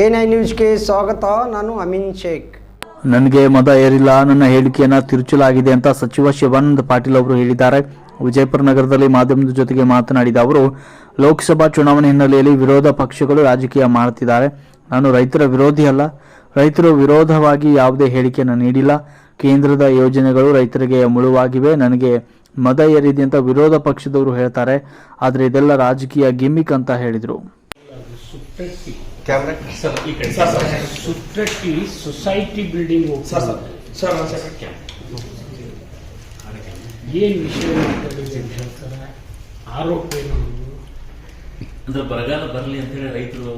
I ನ್ಯೂಸ್ಗೆ ಸ್ವಾಗತ ನಾನು ಅಮಿನ್ ಶೇಖ್. ನನಗೆ ಮತ ಏರಿಲ್ಲ ನನ್ನ ಹೇಳಿಕೆಯನ್ನು ತಿರುಚಲಾಗಿದೆ ಅಂತ ಸಚಿವ ಶಿವಾನಂದ ಪಾಟೀಲ್ ಅವರು ಹೇಳಿದ್ದಾರೆ. ವಿಜಯಪುರ ನಗರದಲ್ಲಿ ಮಾಧ್ಯಮದ ಜೊತೆಗೆ ಮಾತನಾಡಿದ ಅವರು ಲೋಕಸಭಾ ಚುನಾವಣೆ ಹಿನ್ನೆಲೆಯಲ್ಲಿ ವಿರೋಧ ಪಕ್ಷಗಳು ರಾಜಕೀಯ ಮಾಡುತ್ತಿದ್ದಾರೆ ನಾನು ರೈತರ ವಿರೋಧಿ ಅಲ್ಲ. ರೈತರು ವಿರೋಧವಾಗಿ ಯಾವುದೇ ಹೇಳಿಕೆಯನ್ನು ನೀಡಿಲ್ಲ. ಕೇಂದ್ರದ ಯೋಜನೆಗಳು ರೈತರಿಗೆ ಮುಳುವಾಗಿವೆ. ನನಗೆ ಮದ ಏರಿದೆ ಅಂತ ವಿರೋಧ ಪಕ್ಷದವರು ಹೇಳ್ತಾರೆ. ಆದರೆ ಇದೆಲ್ಲ ರಾಜಕೀಯ ಗಿಮ್ಮಿಕ್ ಅಂತ ಹೇಳಿದರು. ಕ್ಯಾಮ್ರಾ ಸರ್ ಈ ಕಡೆ sir, sir. Suttatti society building sir sir sir ಒಂದು ಸೆಕೆಂಡ್ ಏನು ವಿಷಯ ಮಾತಾಡಿದೆ ಅಂತ ಹೇಳ್ತಾರೆ? ಆರೋಪ ಏನು? ಅಂದ್ರೆ ಬರಗಾಲ ಬರಲಿ ಅಂತ ಹೇಳಿ ರೈತರು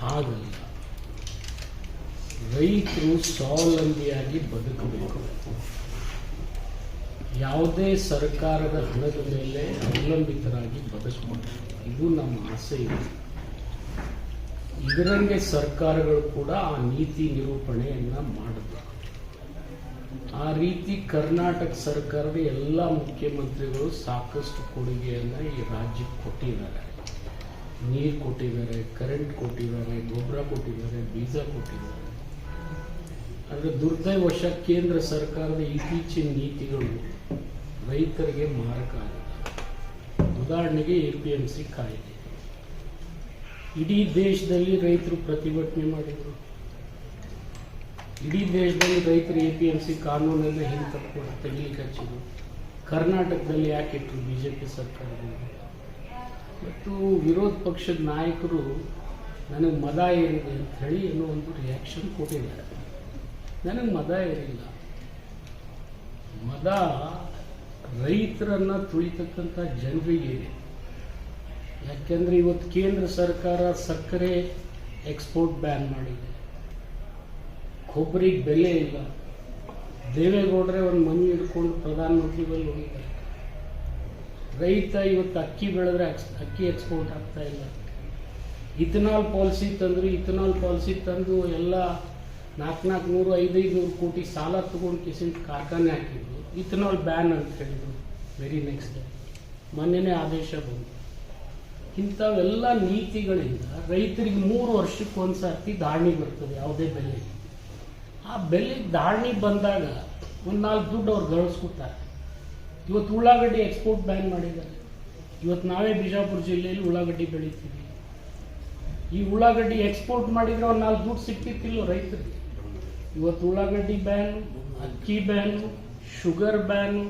ಹಾಗಲ್ಲ. ರೈತರು ಸ್ವಾವಲಂಬಿಯಾಗಿ ಬದುಕಬೇಕು. ಯಾವುದೇ ಸರ್ಕಾರದ ಹಣದ ಮೇಲೆ ಅವಲಂಬಿತರಾಗಿ ಬದುಕಬೇಕು. ಇದು ನಮ್ಮ ಆಸೆ. ಇದೆ ಇದರಂಗೆ ಸರ್ಕಾರಗಳು ಕೂಡ ಆ ನೀತಿ ನಿರೂಪಣೆಯನ್ನ ಮಾಡಬೇಕು ಆ ರೀತಿ ಕರ್ನಾಟಕ ಸರ್ಕಾರದ ಎಲ್ಲ ಮುಖ್ಯಮಂತ್ರಿಗಳು ಸಾಕಷ್ಟು ಕೊಡುಗೆಯನ್ನ ಈ ರಾಜ್ಯಕ್ಕೆ ಕೊಟ್ಟಿದ್ದಾರೆ. ನೀರು ಕೊಟ್ಟಿದ್ದಾರೆ ಕರೆಂಟ್ ಕೊಟ್ಟಿದ್ದಾರೆ, ಗೊಬ್ಬರ ಕೊಟ್ಟಿದ್ದಾರೆ, ಬೀಜ ಕೊಟ್ಟಿದ್ದಾರೆ. ಆದರೆ ದುರ್ದೈವಶ ಕೇಂದ್ರ ಸರ್ಕಾರದ ಇತ್ತೀಚಿನ ನೀತಿಗಳು ರೈತರಿಗೆ ಮಾರಕ ಆಗಿದೆ ಉದಾಹರಣೆಗೆ ಎ ಪಿ ಎಂ ಸಿ ಕಾಯ್ದೆ. ಇಡೀ ದೇಶದಲ್ಲಿ ರೈತರು ಪ್ರತಿಭಟನೆ ಮಾಡಿದರು. ಇಡೀ ದೇಶದಲ್ಲಿ ರೈತರು ಎ ಪಿ ಎಂ ಸಿ ಕಾನೂನನ್ನ ಹಿಂದೆ ತಪ್ಪಿಕೊಂಡು ತೆಗಿಲಿಕ್ಕೆ ಹಚ್ಚಿದ್ರು. ಕರ್ನಾಟಕದಲ್ಲಿ ಯಾಕೆ ಇಟ್ಟರು ಬಿ ಜೆ ಪಿ ಸರ್ಕಾರದಲ್ಲಿ? ಮತ್ತು ವಿರೋಧ ಪಕ್ಷದ ನಾಯಕರು ನನಗೆ ಮದ ಏರಿದೆ ಅಂತ ಹೇಳಿ ಏನೋ ಒಂದು ರಿಯಾಕ್ಷನ್ ಕೊಟ್ಟಿದ್ದಾರೆ. ನನಗೆ ಮದ ಏರಿಲ್ಲ. ಮದ ರೈತರನ್ನ ತುಳಿತಕ್ಕಂಥ ಜನರಿಗೆ ಯಾಕೆಂದ್ರೆ ಇವತ್ತು ಕೇಂದ್ರ ಸರ್ಕಾರ ಸಕ್ಕರೆ ಎಕ್ಸ್ಪೋರ್ಟ್ ಬ್ಯಾನ್ ಮಾಡಿದೆ. ಕೊಬ್ಬರಿಗೆ ಬೆಲೆ ಇಲ್ಲ. ದೇವೇಗೌಡರೇ ಒಂದು ಮನಿ ಹಿಡ್ಕೊಂಡು ಪ್ರಧಾನಮಂತ್ರಿ ಬಳಿ ಹೋಗಿದ್ದಾರೆ. ರೈತ ಇವತ್ತು ಅಕ್ಕಿ ಬೆಳೆದ್ರೆ ಅಕ್ಕಿ ಎಕ್ಸ್ಪೋರ್ಟ್ ಆಗ್ತಾ ಇಲ್ಲ. ಇಥನಾಲ್ ಪಾಲಿಸಿ ತಂದ್ರು, ಇಥನಾಲ್ ಪಾಲಿಸಿ ತಂದು ಎಲ್ಲ ನಾಲ್ಕು ನಾಲ್ಕು ನೂರು, ಐದೈದು ನೂರು ಕೋಟಿ ಸಾಲ ತಗೊಂಡು ಕಿಸಿಂದ ಕಾರ್ಖಾನೆ ಹಾಕಿದ್ರು. ಇಥನಾಲ್ ಬ್ಯಾನ್ ಅಂತ ಹೇಳಿದ್ರು. ವೆರಿ ನೆಕ್ಸ್ಟ್ ಡೇ ಮೊನ್ನೆನೇ ಆದೇಶ ಬಂತು. ಇಂಥವೆಲ್ಲ ನೀತಿಗಳಿಂದ ರೈತರಿಗೆ ಮೂರು ವರ್ಷಕ್ಕೆ ಒಂದು ಸರ್ತಿ ಧಾರಣಿ ಬರ್ತದೆ, ಯಾವುದೇ ಬೆಲೆ. ಆ ಬೆಲೆಗೆ ಧಾರಣಿ ಬಂದಾಗ ಒಂದು ನಾಲ್ಕು ದುಡ್ಡು ಅವ್ರು ಗಳಿಸ್ಕೊತಾರೆ ಇವತ್ತು ಉಳ್ಳಾಗಡ್ಡಿ ಎಕ್ಸ್ಪೋರ್ಟ್ ಬ್ಯಾನ್ ಮಾಡಿದ್ದಾರೆ. ಇವತ್ತು ನಾವೇ ಬಿಜಾಪುರ ಜಿಲ್ಲೆಯಲ್ಲಿ ಉಳ್ಳಾಗಡ್ಡಿ ಬೆಳಿತೀವಿ. ಈ ಉಳ್ಳಾಗಡ್ಡಿ ಎಕ್ಸ್ಪೋರ್ಟ್ ಮಾಡಿದರೆ ಒಂದು ನಾಲ್ಕು ದುಡ್ಡು ಸಿಕ್ತಿತ್ತಿಲ್ಲ ರೈತರಿಗೆ. ಇವತ್ತು ಉಳ್ಳಾಗಡ್ಡಿ ಬ್ಯಾನು ಅಕ್ಕಿ ಬ್ಯಾನು ಶುಗರ್ ಬ್ಯಾನು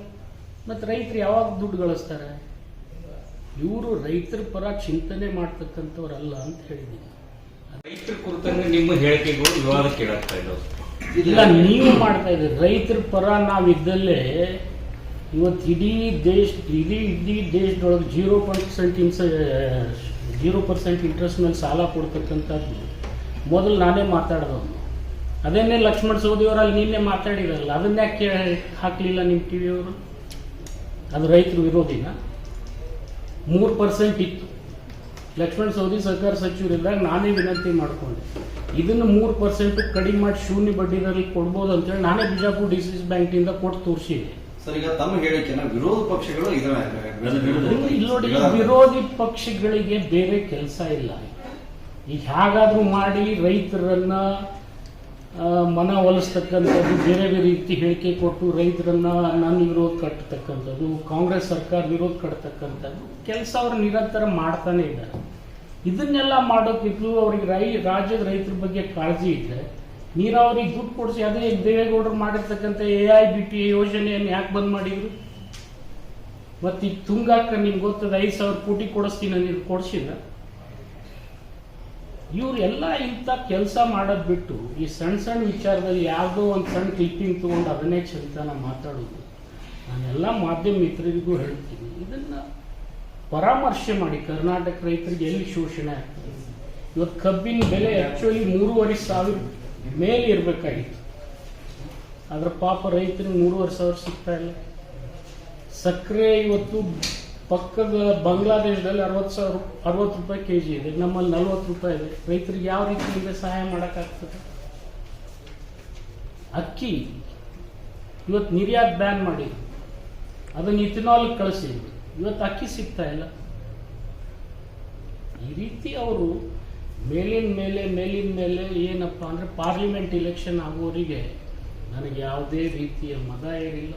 ಮತ್ತು ರೈತರು ಯಾವಾಗ ದುಡ್ಡು ಗಳಿಸ್ತಾರೆ? ಇವರು ರೈತರ ಪರ ಚಿಂತನೆ ಮಾಡ್ತಕ್ಕಂಥವ್ರಲ್ಲ ಅಂತ ಹೇಳಿದ್ದೀನಿ. ರೈತರ ಕುರಿತಂಗೆ ನಿಮ್ಮ ಹೇಳಿಕೆಗಳು ವಿವಾದ ಕೇಳಾಗ್ತಾ ಇದ್ದಾವೆ ಇಲ್ಲ ನೀವು ಮಾಡ್ತಾ ಇದ್ದೀರಿ. ರೈತರ ಪರ ನಾವಿದ್ದಲ್ಲೇ ಇವತ್ತು ಇಡೀ ದೇಶ ಇಡೀ ಇಡೀ ದೇಶದೊಳಗೆ ಜೀರೋ ಪರ್ಸೆಂಟ್ ಇನ್ಸ ಜೀರೋ ಪರ್ಸೆಂಟ್ ಇಂಟ್ರೆಸ್ಟ್ ಮೇಲೆ ಸಾಲ ಕೊಡ್ತಕ್ಕಂಥದ್ದು ಮೊದಲು ನಾನೇ ಮಾತಾಡಿದವನು ಅದನ್ನೇ ಲಕ್ಷ್ಮಣ ಸವದಿಯವರು ಅಲ್ಲಿ ನಿನ್ನೆ ಮಾತಾಡಿರಲ್ಲ ಅದನ್ನ ಯಾಕೆ ಹಾಕಲಿಲ್ಲ ನಿಮ್ಮ ಟಿ ವಿಯವರು ಅದು ರೈತರು ವಿರೋಧಿನ? ಮೂರು ಪರ್ಸೆಂಟ್ ಇತ್ತು. ಲಕ್ಷ್ಮಣ ಸವದಿ ಸರ್ಕಾರ ಸಚಿವರಿದ್ದಾಗ ನಾನೇ ವಿನಂತಿ ಮಾಡಿಕೊಂಡೆ. ಇದನ್ನು ಮೂರು ಪರ್ಸೆಂಟ್ ಕಡಿಮೆ ಮಾಡಿ ಶೂನ್ಯ ಬಡ್ಡಿದಲ್ಲಿ ಕೊಡ್ಬೋದು ಅಂತೇಳಿ ನಾನೇ ಬಿಜಾಪುರ್ ಡಿ ಸಿ ಸಿ ಬ್ಯಾಂಕಿಂದ ಕೊಟ್ಟು ತೋರಿಸಿದೆ ಸರ್ ಈಗ ತಮ್ಮ ಹೇಳಿಕೆನ ವಿರೋಧ ಪಕ್ಷಗಳು ಇಲ್ಲಿ ನೋಡಿ ವಿರೋಧಿ ಪಕ್ಷಗಳಿಗೆ ಬೇರೆ ಕೆಲಸ ಇಲ್ಲ. ಈಗ ಹೇಗಾದ್ರೂ ಮಾಡಿ ರೈತರನ್ನ ಮನ ಒಲಿಸ್ತಕ್ಕಂಥದ್ದು ಬೇರೆ ಬೇರೆ ರೀತಿ ಹೇಳಿಕೆ ಕೊಟ್ಟು ರೈತರನ್ನ ನನ್ನ ವಿರೋಧ ಕಟ್ಟತಕ್ಕಂಥದ್ದು ಕಾಂಗ್ರೆಸ್ ಸರ್ಕಾರ ವಿರೋಧ ಕಟ್ಟತಕ್ಕಂಥದ್ದು ಕೆಲಸ ಅವ್ರು ನಿರಂತರ ಮಾಡ್ತಾನೆ ಇದ್ದಾರೆ. ಇದನ್ನೆಲ್ಲ ಮಾಡೋಕ್ಕಿಂತಲೂ ಅವ್ರಿಗೆ ರೈ, ರಾಜ್ಯದ ರೈತರ ಬಗ್ಗೆ ಕಾಳಜಿ ಇದ್ದರೆ ನೀರಾವರಿಗೆ ದುಡ್ಡು ಕೊಡಿಸಿ ಅದೇ ದೇವೇಗೌಡರು ಮಾಡಿರ್ತಕ್ಕಂಥ ಎ ಐ ಬಿ ಟಿ ಯೋಜನೆಯನ್ನು ಯಾಕೆ ಬಂದ್ ಮಾಡಿದ್ರು? ಮತ್ತೀಗ ತುಂಗಾಕ ನಿಮ್ಗೆ ಗೊತ್ತದ, ಐದು ಸಾವಿರ ಕೋಟಿ ಕೊಡಿಸ್ತೀನಿ ನೀವು ಕೊಡಿಸಿಲ್ಲ ಇವರೆಲ್ಲ ಇಂಥ ಕೆಲಸ ಮಾಡೋದು ಬಿಟ್ಟು ಈ ಸಣ್ಣ ಸಣ್ಣ ವಿಚಾರದಲ್ಲಿ ಯಾವುದೋ ಒಂದು ಸಣ್ಣ ಕ್ಲಿಪ್ಪಿಂಗ್ ತೊಗೊಂಡು ಅದನ್ನೇ ಚರಿತಾನ ಮಾತಾಡೋದು. ನಾನೆಲ್ಲ ಮಾಧ್ಯಮ ಮಿತ್ರರಿಗೂ ಹೇಳ್ತೀನಿ. ಇದನ್ನ ಪರಾಮರ್ಶೆ ಮಾಡಿ. ಕರ್ನಾಟಕ ರೈತರಿಗೆ ಎಲ್ಲಿ ಶೋಷಣೆ ಆಗ್ತದೆ? ಇವತ್ತು ಕಬ್ಬಿನ ಬೆಲೆ ಆ್ಯಕ್ಚುಲಿ ಮೂರುವರೆ ಸಾವಿರ ಮೇಲೆ ಇರಬೇಕಾಗಿತ್ತು. ಆದ್ರೆ ಪಾಪ ರೈತರಿಗೆ ಮೂರುವರೆ ಸಾವಿರ ಸಿಗ್ತಾ ಇಲ್ಲ. ಸಕ್ಕರೆ ಇವತ್ತು ಪಕ್ಕದ ಬಾಂಗ್ಲಾದೇಶದಲ್ಲಿ ಅರವತ್ತು ಸಾವಿರ, ಅರವತ್ತು ರೂಪಾಯಿ ಕೆ ಜಿ ಇದೆ. ನಮ್ಮಲ್ಲಿ ನಲ್ವತ್ತು ರೂಪಾಯಿ ಇದೆ. ರೈತರಿಗೆ ಯಾವ ರೀತಿಯಿಂದ ಸಹಾಯ ಮಾಡೋಕ್ಕಾಗ್ತದೆ? ಅಕ್ಕಿ. ಇವತ್ತು ನಿರ್ಯಾತ್ ಬ್ಯಾನ್ ಮಾಡಿ. ಅದನ್ನು ಇಥಿನಾಲ್ ಕಳಿಸಿ. ಇವತ್ತು ಅಕ್ಕಿ ಸಿಗ್ತಾ ಇಲ್ಲ. ಈ ರೀತಿ ಅವರು ಮೇಲಿನ ಮೇಲೆ ಮೇಲಿನ ಮೇಲೆ ಏನಪ್ಪ ಅಂದರೆ ಪಾರ್ಲಿಮೆಂಟ್ ಇಲೆಕ್ಷನ್ ಆಗೋರಿಗೆ ನನಗೆ ಯಾವುದೇ ರೀತಿಯ ಮದ ಏರಿಲ್ಲ.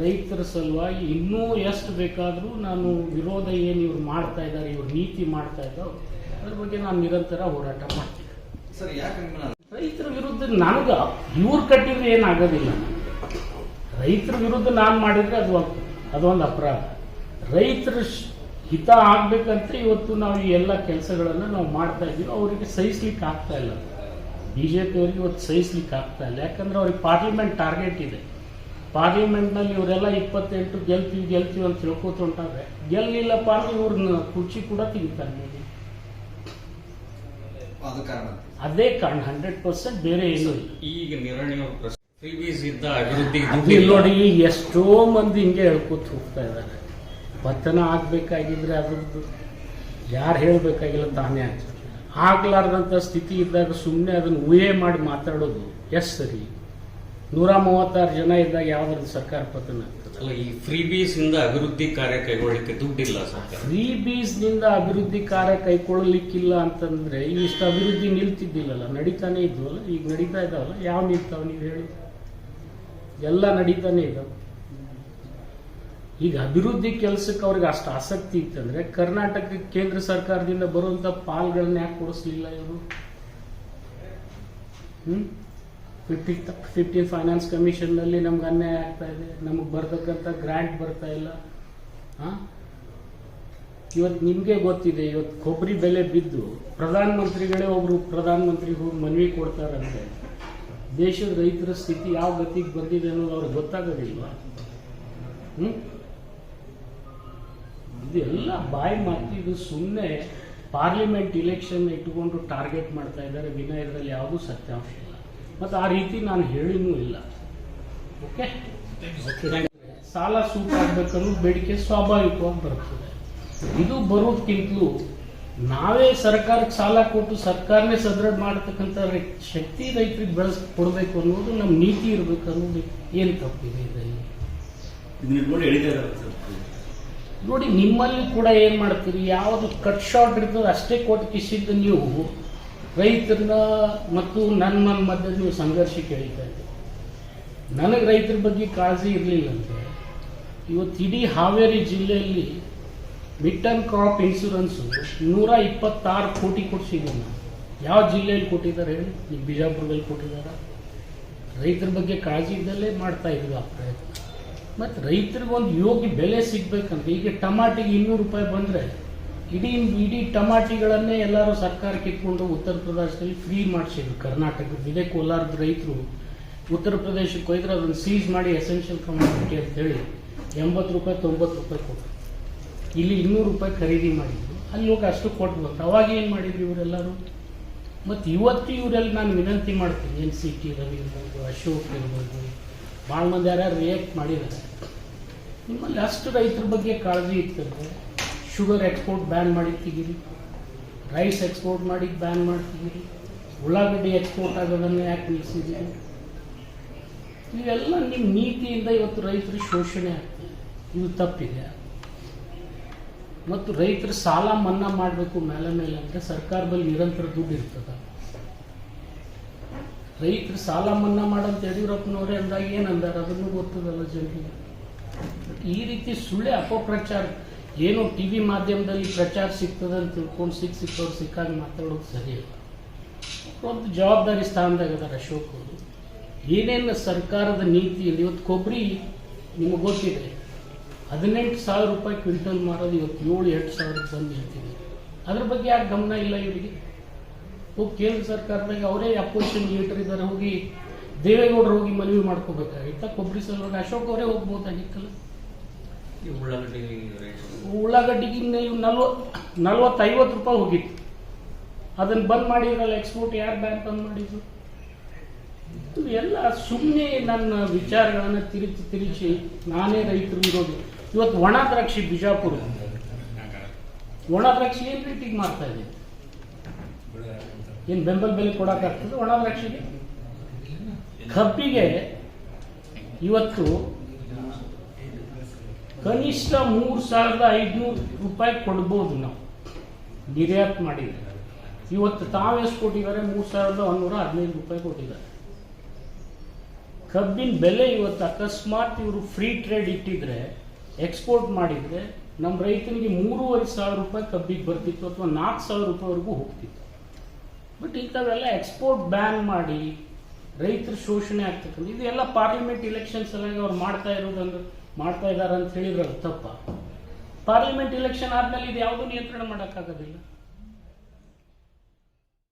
ರೈತರ ಸಲುವಾಗಿ ಇನ್ನೂ ಎಷ್ಟು ಬೇಕಾದರೂ ನಾನು ವಿರೋಧ ಏನು ಇವ್ರು ಮಾಡ್ತಾ ಇದ್ದಾರೆ ಇವ್ರ ನೀತಿ ಮಾಡ್ತಾ ಇದ್ದಾವೆ ಅದ್ರ ಬಗ್ಗೆ ನಾನು ನಿರಂತರ ಹೋರಾಟ ಮಾಡ್ತೀನಿ. ರೈತರ ವಿರುದ್ಧ ನನಗೆ ಇವ್ರು ಕಟ್ಟಿದ್ರೆ ಏನಾಗೋದಿಲ್ಲ ರೈತರ ವಿರುದ್ಧ ನಾನು ಮಾಡಿದರೆ ಅದು ಅದೊಂದು ಅಪರಾಧ. ರೈತರ ಹಿತ ಆಗ್ಬೇಕಂತ ಇವತ್ತು ನಾವು ಈ ಎಲ್ಲ ಕೆಲಸಗಳನ್ನು ನಾವು ಮಾಡ್ತಾ ಇದ್ದೀವಿ. ಅವರಿಗೆ ಸಹಿಸ್ಲಿಕ್ಕೆ ಆಗ್ತಾ ಇಲ್ಲ. ಬಿ ಜೆ ಪಿಯವರಿಗೆ ಇವತ್ತು ಸಹಿಸ್ಲಿಕ್ಕೆ ಆಗ್ತಾ ಇಲ್ಲ. ಯಾಕಂದ್ರೆ ಅವ್ರಿಗೆ ಪಾರ್ಲಿಮೆಂಟ್ ಟಾರ್ಗೆಟ್ ಇದೆ. ಪಾರ್ಲಿಮೆಂಟ್ನಲ್ಲಿ ಇವರೆಲ್ಲ ಇಪ್ಪತ್ತೆಂಟು ಗೆಲ್ತೀವಿ ಗೆಲ್ತೀವಿ ಅಂತ ತಿಳ್ಕೊತ ಹೊಂಟಾದ್ರೆ ಗೆಲ್ಲಿಲ್ಲಪ್ಪ ಅಂದ್ರೆ ಇವ್ರನ್ನ ಕುರ್ಚಿ ಕೂಡ ತೆಗಿತಾರೆ ಮೋದಿ ಕಾರಣ ಅದೇ ಕಾರಣ ಹಂಡ್ರೆಡ್ ಪರ್ಸೆಂಟ್ ಬೇರೆ ಏನು ಇಲ್ಲ. ಈಗ ನಿರ್ಣಯ ನೋಡಿ ಎಷ್ಟೋ ಮಂದಿ ಹಿಂಗೆ ಹೇಳ್ಕೊತ ಹೋಗ್ತಾ ಇದ್ದಾರೆ. ಪತನ ಆಗ್ಬೇಕಾಗಿದ್ರೆ ಅದ್ರದ್ದು ಯಾರು ಹೇಳಬೇಕಾಗಿಲ್ಲ ತಾನೇ ಆಗ್ತದೆ. ಆಗ್ಲಾರ್ದಂಥ ಸ್ಥಿತಿ ಇದ್ದಾಗ ಸುಮ್ಮನೆ ಅದನ್ನ ಊಹೆ ಮಾಡಿ ಮಾತಾಡೋದು ಎಸ್ ಸರಿ? ನೂರ ಮೂವತ್ತಾರು ಜನ ಇದ್ದಾಗ ಯಾವ್ದಾದ್ರು ಸರ್ಕಾರ ಪತನ ಆಗ್ತದೆ? ಅಲ್ಲ ಈ ಫ್ರೀಬೀಸ್ ಇಂದ ಅಭಿವೃದ್ಧಿ ಕಾರ್ಯ ಕೈಗೊಳ್ಳಲಿಕ್ಕೆ ದುಡ್ಡಿಲ್ಲ ಸರ್ಕಾರ. ಫ್ರೀ ಬೀಸ್ನಿಂದ ಅಭಿವೃದ್ಧಿ ಕಾರ್ಯ ಕೈಗೊಳ್ಳಲಿಕ್ಕಿಲ್ಲ ಅಂತಂದ್ರೆ ಇಷ್ಟು ಅಭಿವೃದ್ಧಿ ನಿಲ್ತಿದ್ದಿಲ್ಲಲ್ಲ ನಡೀತಾನೆ ಇದ್ವಲ್ಲ? ಈಗ ನಡೀತಾ ಇದಾವಲ್ಲ? ಯಾವ ನಿಲ್ತಾವ ನೀವು ಹೇಳಿ. ಎಲ್ಲ ನಡೀತಾನೆ ಇದ್ದಾವೆ ಈಗ ಅಭಿವೃದ್ಧಿ ಕೆಲಸಕ್ಕೆ ಅವ್ರಿಗೆ ಅಷ್ಟು ಆಸಕ್ತಿ ಇತ್ತಂದ್ರೆ ಕರ್ನಾಟಕ ಕೇಂದ್ರ ಸರ್ಕಾರದಿಂದ ಬರುವಂತ ಪಾಲ್ಗಳನ್ನ ಯಾಕೆ ಕೊಡಿಸ್ಲಿಲ್ಲ ಇವರು? ಹ್ಮ್? ಫಿಫ್ಟಿ ಫಿಫ್ಟೀನ್ ಫೈನಾನ್ಸ್ ಕಮಿಷನ್ನಲ್ಲಿ ನಮ್ಗೆ ಅನ್ಯಾಯ ಆಗ್ತಾ ಇದೆ. ನಮಗೆ ಬರ್ತಕ್ಕಂಥ ಗ್ರ್ಯಾಂಟ್ ಬರ್ತಾ ಇಲ್ಲ. ಇವತ್ತು ನಿಮಗೆ ಗೊತ್ತಿದೆ, ಇವತ್ತು ಕೊಬ್ಬರಿ ಬೆಲೆ ಬಿದ್ದು ಪ್ರಧಾನಮಂತ್ರಿಗಳೇ ಒಬ್ರು ಪ್ರಧಾನಮಂತ್ರಿಗೆ ಹೋಗಿ ಮನವಿ ಕೊಡ್ತಾರಂತೆ. ದೇಶದ ರೈತರ ಸ್ಥಿತಿ ಯಾವ ಗತಿಗೆ ಬಂದಿದೆ ಅನ್ನೋದು ಅವ್ರಿಗೆ ಗೊತ್ತಾಗೋದಿಲ್ವಾ? ಇದೆಲ್ಲ ಬಾಯಿ ಮಾತು, ಇದು ಸುಮ್ಮನೆ ಪಾರ್ಲಿಮೆಂಟ್ ಇಲೆಕ್ಷನ್ ಇಟ್ಟುಕೊಂಡು ಟಾರ್ಗೆಟ್ ಮಾಡ್ತಾ ಇದ್ದಾರೆ. ವಿನಯದಲ್ಲಿ ಯಾವುದೂ ಸತ್ಯಾಂಶ ಇಲ್ಲ. ಮತ್ತು ಆ ರೀತಿ ನಾನು ಹೇಳಿನೂ ಇಲ್ಲ. ಓಕೆ ಸಾಲ ಸೂಟ್ ಆಗ್ಬೇಕನ್ನೋ ಬೇಡಿಕೆ ಸ್ವಾಭಾವಿಕವಾಗಿ ಬರ್ತದೆ. ಇದು ಬರೋದಕ್ಕಿಂತಲೂ ನಾವೇ ಸರ್ಕಾರಕ್ಕೆ ಸಾಲ ಕೊಟ್ಟು ಸರ್ಕಾರನೇ ಸದೃಢ ಮಾಡತಕ್ಕಂಥ ಶಕ್ತಿ ರೈತರಿಗೆ ಬೆಳೆಸ್ ಕೊಡಬೇಕು ಅನ್ನೋದು ನಮ್ಮ ನೀತಿ ಇರಬೇಕು ಅನ್ನೋದು ಏನು ತಪ್ಪಿದೆ ಇದರಲ್ಲಿ? ನೋಡಿ ನಿಮ್ಮಲ್ಲಿ ಕೂಡ ಏನು ಮಾಡ್ತೀರಿ? ಯಾವುದು ಕಟ್ ಶಾರ್ಟ್ ಇರ್ತದೆ ಅಷ್ಟೇ ಕೊಟ್ಟು ಕಿಸಿದ್ದು ನೀವು ರೈತರನ್ನ ಮತ್ತು ನನ್ನ ನನ್ನ ಮಧ್ಯೆ ನೀವು ಸಂಘರ್ಷ ಎಳಿತಾ ಇದ್ದೀರಿ. ನನಗೆ ರೈತರ ಬಗ್ಗೆ ಕಾಳಜಿ ಇರಲಿಲ್ಲ ಅಂದರೆ, ಇವತ್ತು ಇಡೀ ಹಾವೇರಿ ಜಿಲ್ಲೆಯಲ್ಲಿ ಮಿಡ್ ಅಂಡ್ ಕ್ರಾಪ್ ಇನ್ಶೂರೆನ್ಸು ನೂರ ಇಪ್ಪತ್ತಾರು ಕೋಟಿ ನಾನು ಯಾವ ಜಿಲ್ಲೆಯಲ್ಲಿ ಕೊಟ್ಟಿದ್ದಾರೆ ಹೇಳಿ? ಈಗ ಬಿಜಾಪುರದಲ್ಲಿ ಕೊಟ್ಟಿದ್ದಾರೆ. ರೈತರ ಬಗ್ಗೆ ಕಾಳಜಿ ಇದ್ದಲ್ಲೇ ಮಾಡ್ತಾ ಇದ್ದೀವಿ ಆ ಪ್ರಯತ್ನ. ಮತ್ತು ರೈತರಿಗೆ ಒಂದು ಯೋಗ್ಯ ಬೆಲೆ ಸಿಗಬೇಕಂದ್ರೆ, ಈಗ ಟಮಾಟಿಗೆ ಇನ್ನೂರು ರೂಪಾಯಿ ಬಂದರೆ ಇಡೀ ಇಡೀ ಟಮಾಟಿಗಳನ್ನೇ ಎಲ್ಲರೂ ಸರ್ಕಾರಕ್ಕೆ ಇಟ್ಕೊಂಡು ಉತ್ತರ ಪ್ರದೇಶದಲ್ಲಿ ಫ್ರೀ ಮಾಡಿಸಿದ್ರು. ಕರ್ನಾಟಕದ ಇದೇ ಕೋಲಾರದ ರೈತರು ಉತ್ತರ ಪ್ರದೇಶಕ್ಕೆ ಹೋಯ್ದ್ರೆ ಅದನ್ನು ಸೀಸ್ ಮಾಡಿ ಎಸೆನ್ಷಿಯಲ್ ಕಮಾಡಿಟಿ ಅಂತ ಹೇಳಿ ಎಂಬತ್ತು ರೂಪಾಯಿ, ತೊಂಬತ್ತು ರೂಪಾಯಿ ಕೊಟ್ಟರು ಇಲ್ಲಿ ಇನ್ನೂರು ರೂಪಾಯಿ ಖರೀದಿ ಮಾಡಿದ್ರು. ಅಲ್ಲಿ ಹೋಗಿ ಅಷ್ಟು ಕೊಟ್ಟು ಬಂತು ಅವಾಗ ಏನು ಮಾಡಿದ್ರು ಇವರೆಲ್ಲರೂ? ಮತ್ತು ಇವತ್ತು ಇವರೆಲ್ಲ ನಾನು ವಿನಂತಿ ಮಾಡ್ತೀನಿ. ಎನ್ ಸಿ ಟಿ ರವಿ ಇರ್ಬೋದು ಅಶೋಕ್ ಇರ್ಬೋದು ಭಾಳ ಮಂದಿ ಯಾರ್ಯಾರು ರಿಯಾಕ್ಟ್ ಮಾಡಿದ್ದಾರೆ. ನಿಮ್ಮಲ್ಲಿ ಅಷ್ಟು ರೈತರ ಬಗ್ಗೆ ಕಾಳಜಿ ಇತ್ತಂದ್ರೆ ಶುಗರ್ ಎಕ್ಸ್ಪೋರ್ಟ್ ಬ್ಯಾನ್ ಮಾಡಿ ತೆಗೀರಿ ರೈಸ್ ಎಕ್ಸ್ಪೋರ್ಟ್ ಮಾಡಿ ಬ್ಯಾನ್ ಮಾಡ್ತಿದ್ದೀರಿ ಉಳ್ಳಾಗಡ್ಡಿ ಎಕ್ಸ್ಪೋರ್ಟ್ ಆಗೋದನ್ನು ಯಾಕೆ ನಿಲ್ಲಿಸಿದ್ದೀರಿ ಇವೆಲ್ಲ ನಿಮ್ಮ ನೀತಿಯಿಂದ ಇವತ್ತು ರೈತರು ಶೋಷಣೆ ಆಗ್ತದೆ ಇದು ತಪ್ಪಿದೆ. ಮತ್ತು ರೈತರು ಸಾಲ ಮನ್ನಾ ಮಾಡಬೇಕು ಮೇಲೆ ಮೇಲೆ ಅಂದರೆ ಸರ್ಕಾರದಲ್ಲಿ ನಿರಂತರ ದುಡ್ಡು ಇರ್ತದೆ. ರೈತರು ಸಾಲ ಮನ್ನಾ ಮಾಡಂತ ಯಡಿಯೂರಪ್ಪನವರೇ ಅಂದಾಗ ಏನು ಅಂದಾರ? ಅದನ್ನು ಗೊತ್ತದಲ್ಲ ಜನರಿಗೆ. ಈ ರೀತಿ ಸುಳ್ಳೆ ಅಪಪ್ರಚಾರ ಏನೋ ಟಿ ವಿ ಮಾಧ್ಯಮದಲ್ಲಿ ಪ್ರಚಾರ ಸಿಗ್ತದೆ ಅಂತ ತಿಳ್ಕೊಂಡು ಸಿಕ್ಕಿ ಸಿಕ್ಕವ್ರು ಸಿಕ್ಕಾಗ ಮಾತಾಡೋದು ಸರಿ ಇಲ್ಲ ಒಂದು ಜವಾಬ್ದಾರಿ ಸ್ಥಾನದಾಗ ಅದಾರ ಅಶೋಕ್ ಅವರು. ಏನೇನು ಸರ್ಕಾರದ ನೀತಿಯಲ್ಲಿ ಇವತ್ತು ಕೊಬ್ಬರಿ ನಿಮಗೆ ಗೊತ್ತಿದೆ. ಹದಿನೆಂಟು ಸಾವಿರ ರೂಪಾಯಿ ಕ್ವಿಂಟಲ್ ಮಾರೋದು ಇವತ್ತು ಏಳು, ಎಂಟು ಸಾವಿರಕ್ಕೆ ಬಂದು ಹೇಳ್ತೀನಿ ಅದ್ರ ಬಗ್ಗೆ ಯಾಕೆ ಗಮನ ಇಲ್ಲ ಇವರಿಗೆ? ಹೋಗಿ ಕೇಂದ್ರ ಸರ್ಕಾರದಾಗ ಅವರೇ ಅಪೋಸಿಷನ್ ಲೀಡರ್ ಇದ್ದಾರೆ ಹೋಗಿ ದೇವೇಗೌಡರು ಹೋಗಿ ಮನವಿ ಮಾಡ್ಕೋಬೇಕಾಗಿತ್ತ ಕೊಬ್ಬರಿ ಸಲುವಾಗಿ ಅಶೋಕ್ ಅವರೇ ಹೋಗ್ಬೋದಾಗಿತ್ತಲ್ಲ? ಉಳ್ಳಾಗಡ್ಡಿಗೆ ಇನ್ನು ನಲ್ವತ್ತು ನಲ್ವತ್ತು ಐವತ್ತು ರೂಪಾಯಿ ಹೋಗಿತ್ತು. ಅದನ್ನು ಬಂದ್ ಮಾಡಿದ್ರಲ್ಲ ಎಕ್ಸ್ಪೋರ್ಟ್ ಯಾರು ಬ್ಯಾನ್ ಬಂದ್ ಮಾಡಿದ್ರು ಇದು ಎಲ್ಲ ಸುಮ್ಮನೆ ನನ್ನ ವಿಚಾರಗಳನ್ನು ತಿರುಚಿ ತಿರುಚಿ ನಾನೇ ರೈತರು ಇರೋದು. ಇವತ್ತು ಒಣ ದ್ರಾಕ್ಷಿ ಬಿಜಾಪುರ. ಒಣ ದ್ರಾಕ್ಷಿ ಏನು ರೇಟಿಗೆ ಮಾರ್ತಾ ಇದೆ? ಏನು ಬೆಂಬಲ ಬೆಲೆ ಕೊಡೋಕ್ಕಾಗ್ತದೆ ಒಣ ದ್ರಾಕ್ಷಿಗೆ? ಕಬ್ಬಿಗೆ ಇವತ್ತು ಕನಿಷ್ಠ ಮೂರು ಸಾವಿರದ ಐದುನೂರು ರೂಪಾಯಿ ಕೊಡ್ಬೋದು ನಾವು. ನಿರ್ಯಾತ್ ಮಾಡಿದ್ರೆ ಇವತ್ತು ತಾವೆಷ್ಟು ಕೊಟ್ಟಿದ್ದಾರೆ? ಮೂರು ಸಾವಿರದ ಒಂದೂರ ಹದಿನೈದು ರೂಪಾಯಿ ಕೊಟ್ಟಿದ್ದಾರೆ. ಕಬ್ಬಿನ ಬೆಲೆ ಇವತ್ತು ಅಕಸ್ಮಾತ್ ಇವರು ಫ್ರೀ ಟ್ರೇಡ್ ಇಟ್ಟಿದ್ರೆ ಎಕ್ಸ್ಪೋರ್ಟ್ ಮಾಡಿದ್ರೆ ನಮ್ಮ ರೈತನಿಗೆ ಮೂರುವರೆ ಸಾವಿರ ರೂಪಾಯಿ ಕಬ್ಬಿಗೆ ಬರ್ತಿತ್ತು ಅಥವಾ ನಾಲ್ಕು ಸಾವಿರ ರೂಪಾಯಿವರೆಗೂ ಹೋಗ್ತಿತ್ತು. ಬಟ್ ಇಂಥವೆಲ್ಲ ಎಕ್ಸ್ಪೋರ್ಟ್ ಬ್ಯಾನ್ ಮಾಡಿ ರೈತರ ಶೋಷಣೆ ಆಗ್ತಕ್ಕಂಥ, ಇದೆಲ್ಲ ಪಾರ್ಲಿಮೆಂಟ್ ಇಲೆಕ್ಷನ್ಸ್ ಎಲ್ಲ ಅವ್ರು ಮಾಡ್ತಾ ಇರೋದಂದ್ರೆ ಮಾಡ್ತಾ ಇದ್ದಾರೆ ಅಂತ ಹೇಳಿದ್ರೆ ತಪ್ಪ. ಪಾರ್ಲಿಮೆಂಟ್ ಇಲೆಕ್ಷನ್ ಆದ್ಮೇಲೆ ಇದು ಯಾವುದೂ ನಿಯಂತ್ರಣ ಮಾಡೋಕ್ಕಾಗೋದಿಲ್ಲ.